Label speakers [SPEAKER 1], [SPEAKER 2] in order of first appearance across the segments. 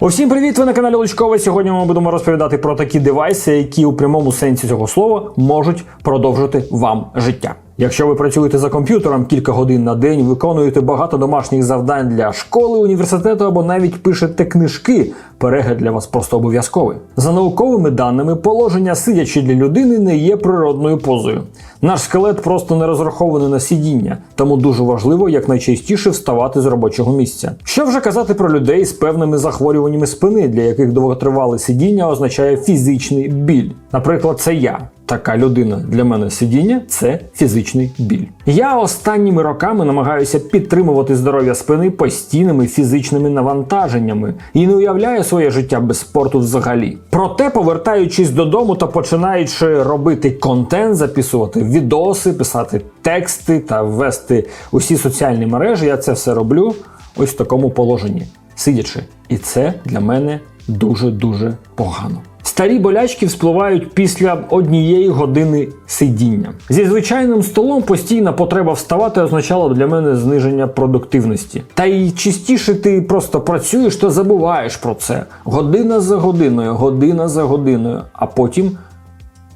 [SPEAKER 1] Усім привіт! Ви на каналі Лучкова. Сьогодні ми будемо розповідати про такі девайси, які у прямому сенсі цього слова можуть продовжити вам життя. Якщо ви працюєте за комп'ютером кілька годин на день, виконуєте багато домашніх завдань для школи, університету або навіть пишете книжки, перегляд для вас просто обов'язковий. За науковими даними, положення сидячи для людини не є природною позою. Наш скелет просто не розрахований на сидіння, тому дуже важливо якнайчастіше вставати з робочого місця. Що вже казати про людей з певними захворюваннями спини, для яких довготривале сидіння означає фізичний біль. Наприклад, це я. Така людина для мене сидіння це фізичний біль. Я останніми роками намагаюся підтримувати здоров'я спини постійними фізичними навантаженнями і не уявляю своє життя без спорту взагалі. Проте, повертаючись додому та починаючи робити контент, записувати відоси, писати тексти та ввести усі соціальні мережі, я це все роблю ось в такому положенні, сидячи. І це для мене дуже дуже погано. Старі болячки вспливають після однієї години сидіння. Зі звичайним столом постійна потреба вставати означала для мене зниження продуктивності. Та й частіше ти просто працюєш, то забуваєш про це. Година за годиною, година за годиною, а потім.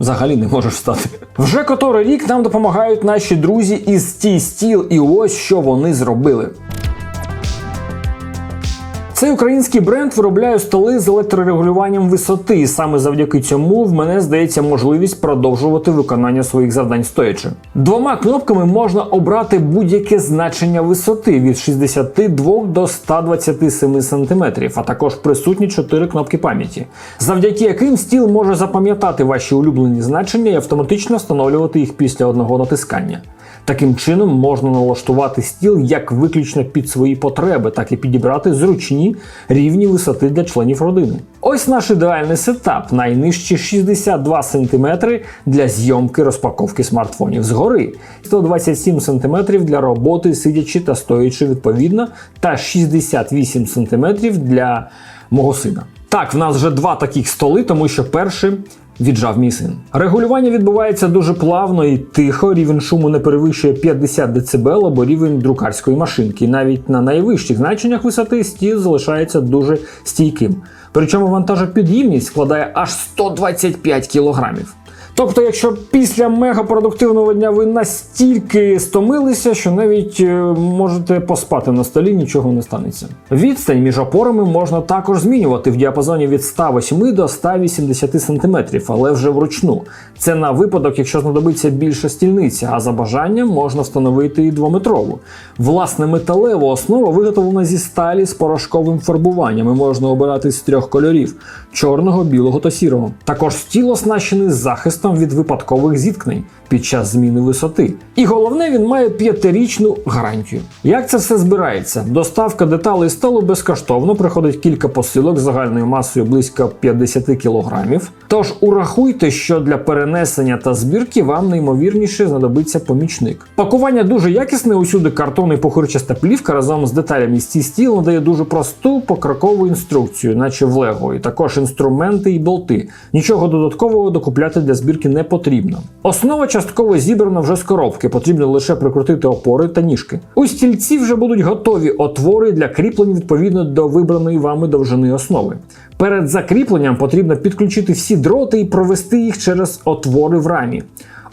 [SPEAKER 1] Взагалі не можеш встати. Вже котрий рік нам допомагають наші друзі із стій стіл, і ось що вони зробили. Цей український бренд виробляє столи з електрорегулюванням висоти, і саме завдяки цьому в мене здається можливість продовжувати виконання своїх завдань стоячи. Двома кнопками можна обрати будь-яке значення висоти від 62 до 127 см, а також присутні 4 кнопки пам'яті, завдяки яким стіл може запам'ятати ваші улюблені значення і автоматично встановлювати їх після одного натискання. Таким чином можна налаштувати стіл як виключно під свої потреби, так і підібрати зручні рівні висоти для членів родини. Ось наш ідеальний сетап, найнижчі 62 см для зйомки розпаковки смартфонів згори, 127 см для роботи, сидячи та стоячи відповідно, та 68 см для мого сина. Так, в нас вже два таких столи, тому що перший віджав мій син. Регулювання відбувається дуже плавно і тихо. Рівень шуму не перевищує 50 дБ або рівень друкарської машинки. Навіть на найвищих значеннях висоти стіл залишається дуже стійким. Причому вантажопід'ємність складає аж 125 кілограмів. Тобто, якщо після мегапродуктивного дня ви настільки стомилися, що навіть е, можете поспати на столі, нічого не станеться. Відстань між опорами можна також змінювати в діапазоні від 108 до 180 см, але вже вручну. Це на випадок, якщо знадобиться більша стільниця, а за бажанням можна встановити і двометрову. Власне, металева основа виготовлена зі сталі з порошковим фарбуванням і можна обирати з трьох кольорів: чорного, білого та сірого. Також стіл оснащений захистом від випадкових зіткнень під час зміни висоти. І головне, він має п'ятирічну гарантію. Як це все збирається? Доставка деталей столу безкоштовно приходить кілька посилок з загальною масою близько 50 кг. Тож урахуйте, що для перенесення та збірки вам неймовірніше знадобиться помічник. Пакування дуже якісне, усюди картон і похирчаста плівка разом з деталями стій стіл надає дуже просту покрокову інструкцію, наче в Лего, і також інструменти і болти. Нічого додаткового докупляти для збірки не потрібно. Основа частково зібрана вже з коробки, потрібно лише прикрутити опори та ніжки. У стільці вже будуть готові отвори для кріплень відповідно до вибраної вами довжини основи. Перед закріпленням потрібно підключити всі дроти і провести їх через отвори в рамі.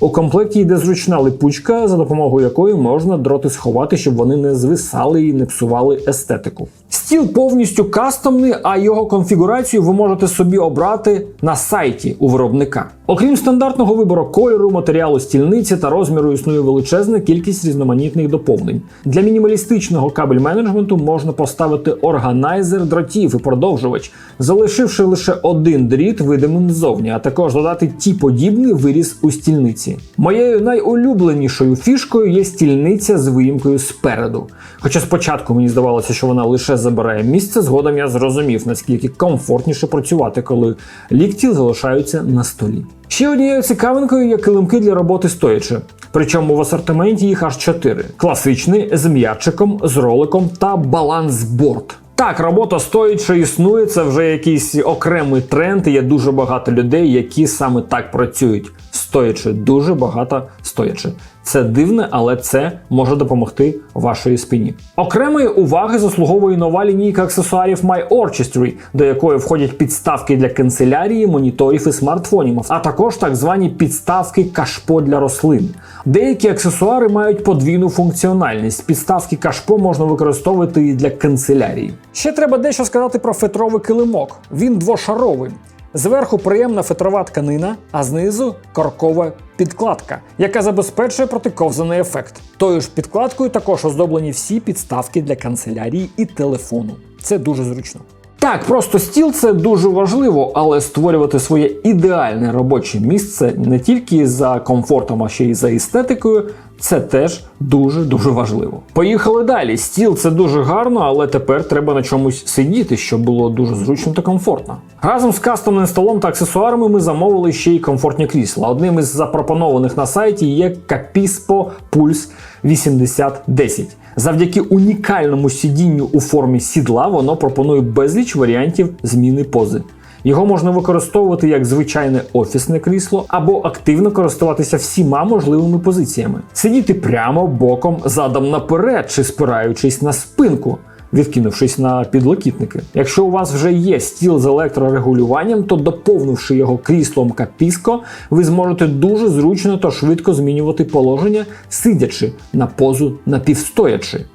[SPEAKER 1] У комплекті йде зручна липучка, за допомогою якої можна дроти сховати, щоб вони не звисали і не псували естетику. Стіл повністю кастомний, а його конфігурацію ви можете собі обрати на сайті у виробника. Окрім стандартного вибору кольору, матеріалу стільниці та розміру існує величезна кількість різноманітних доповнень. Для мінімалістичного кабель менеджменту можна поставити органайзер дротів і продовжувач, залишивши лише один дріт видимим ззовні, а також додати ті подібний виріз у стільниці. Моєю найулюбленішою фішкою є стільниця з виїмкою спереду. Хоча спочатку мені здавалося, що вона лише забирає місце, згодом я зрозумів, наскільки комфортніше працювати, коли лікті залишаються на столі. Ще однією цікавинкою є килимки для роботи стоячи. Причому в асортименті їх аж 4. класичний з м'ячиком, з роликом та балансборд. Так, робота стоячи існує, це вже якийсь окремий тренд. і Є дуже багато людей, які саме так працюють. Стоячи, дуже багато стоячи. Це дивне, але це може допомогти вашої спині. Окремої уваги заслуговує нова лінійка аксесуарів My Orchestry, до якої входять підставки для канцелярії, моніторів і смартфонів, а також так звані підставки кашпо для рослин. Деякі аксесуари мають подвійну функціональність. Підставки кашпо можна використовувати і для канцелярії. Ще треба дещо сказати про фетровий килимок. Він двошаровий. Зверху приємна фетрова тканина, а знизу коркова підкладка, яка забезпечує протиковзаний ефект. Тою ж підкладкою також оздоблені всі підставки для канцелярії і телефону. Це дуже зручно. Так, просто стіл це дуже важливо, але створювати своє ідеальне робоче місце не тільки за комфортом, а ще й за естетикою. Це теж дуже дуже важливо. Поїхали далі. Стіл це дуже гарно, але тепер треба на чомусь сидіти, щоб було дуже зручно та комфортно. Разом з кастомним столом та аксесуарами ми замовили ще й комфортні крісла. Одним із запропонованих на сайті є Capispo Pulse 8010. Завдяки унікальному сидінню у формі сідла воно пропонує безліч варіантів зміни пози. Його можна використовувати як звичайне офісне крісло або активно користуватися всіма можливими позиціями, сидіти прямо боком, задом наперед чи спираючись на спинку. Відкинувшись на підлокітники. Якщо у вас вже є стіл з електрорегулюванням, то доповнивши його кріслом капіско, ви зможете дуже зручно та швидко змінювати положення, сидячи на позу напівстоячи.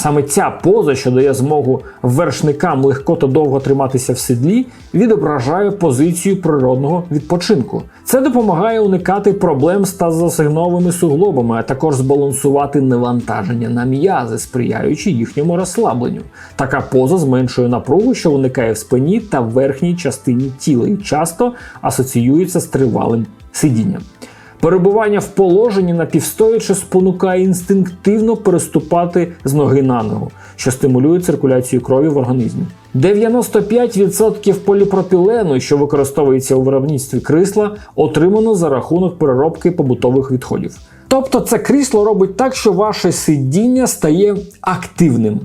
[SPEAKER 1] Саме ця поза, що дає змогу вершникам легко та довго триматися в седлі, відображає позицію природного відпочинку. Це допомагає уникати проблем з тазосигновими суглобами, а також збалансувати навантаження на м'язи, сприяючи їхньому розслабленню. Така поза зменшує напругу, що виникає в спині та верхній частині тіла, і часто асоціюється з тривалим сидінням. Перебування в положенні напівстоячи спонукає інстинктивно переступати з ноги на ногу, що стимулює циркуляцію крові в організмі. 95% поліпропілену, що використовується у виробництві крісла, отримано за рахунок переробки побутових відходів. Тобто це крісло робить так, що ваше сидіння стає активним,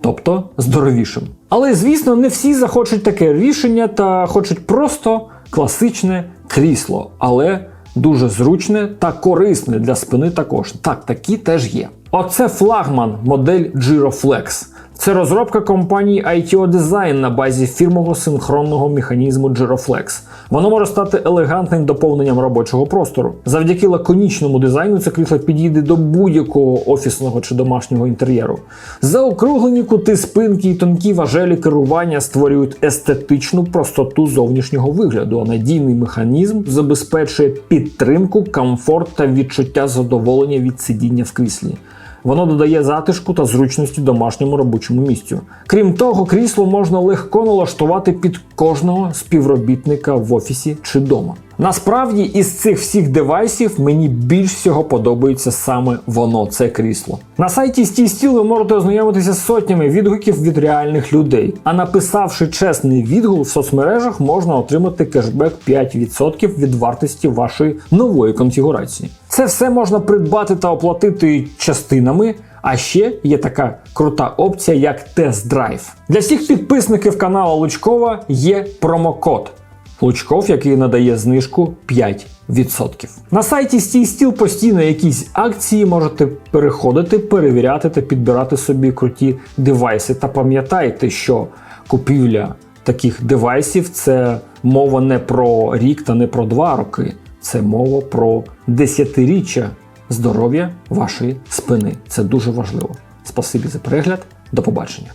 [SPEAKER 1] тобто здоровішим. Але звісно, не всі захочуть таке рішення та хочуть просто класичне крісло, але дуже зручне та корисне для спини також. Так, такі теж є. Оце флагман модель Giroflex. Це розробка компанії ITO Design на базі фірмового синхронного механізму Giroflex. Воно може стати елегантним доповненням робочого простору. Завдяки лаконічному дизайну це крісло підійде до будь-якого офісного чи домашнього інтер'єру. Заокруглені кути спинки і тонкі важелі керування створюють естетичну простоту зовнішнього вигляду, а надійний механізм забезпечує підтримку, комфорт та відчуття задоволення від сидіння в кріслі. Воно додає затишку та зручності домашньому робочому місцю. Крім того, крісло можна легко налаштувати під кожного співробітника в офісі чи дома. Насправді, із цих всіх девайсів мені більш всього подобається саме воно, це крісло. На сайті Стіл ви можете ознайомитися з сотнями відгуків від реальних людей. А написавши чесний відгук в соцмережах, можна отримати кешбек 5% від вартості вашої нової конфігурації. Це все можна придбати та оплатити частинами. А ще є така крута опція, як тест-драйв. Для всіх підписників каналу Лучкова є промокод. Лучков, який надає знижку 5%. На сайті Стій Стіл постійно якісь акції можете переходити, перевіряти та підбирати собі круті девайси. Та пам'ятайте, що купівля таких девайсів це мова не про рік та не про два роки, це мова про десятиріччя здоров'я вашої спини. Це дуже важливо. Спасибі за перегляд. До побачення.